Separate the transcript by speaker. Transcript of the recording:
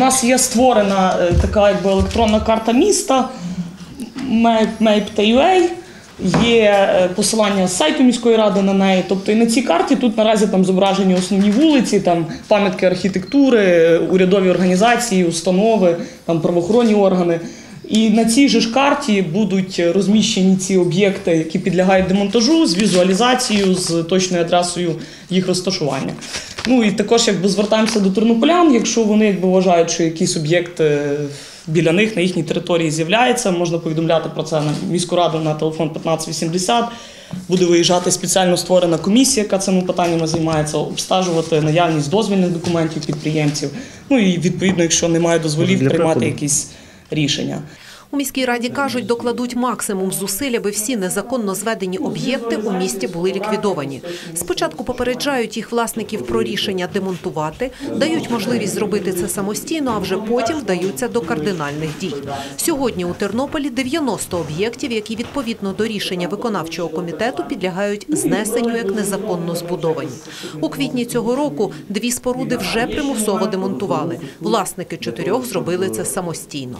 Speaker 1: У нас є створена е, така якби електронна карта міста Map.ua, Є е, посилання з сайту міської ради на неї. Тобто і на цій карті тут наразі там зображені основні вулиці, там пам'ятки архітектури, е, урядові організації, установи, там правоохоронні органи. І на цій же ж карті будуть розміщені ці об'єкти, які підлягають демонтажу з візуалізацією, з точною адресою їх розташування. Ну і також якби звертаємося до тернополян, якщо вони якби вважають, що якийсь об'єкт е, біля них на їхній території з'являється, можна повідомляти про це на міську раду на телефон 1580. Буде виїжджати спеціально створена комісія, яка цими питаннями займається, обстежувати наявність дозвільних документів підприємців. Ну і відповідно, якщо немає дозволів, приймати якісь рішення.
Speaker 2: У міській раді кажуть, докладуть максимум зусиль, аби всі незаконно зведені об'єкти у місті були ліквідовані. Спочатку попереджають їх власників про рішення демонтувати, дають можливість зробити це самостійно, а вже потім вдаються до кардинальних дій. Сьогодні у Тернополі 90 об'єктів, які відповідно до рішення виконавчого комітету підлягають знесенню як незаконно збудовані. У квітні цього року дві споруди вже примусово демонтували. Власники чотирьох зробили це самостійно.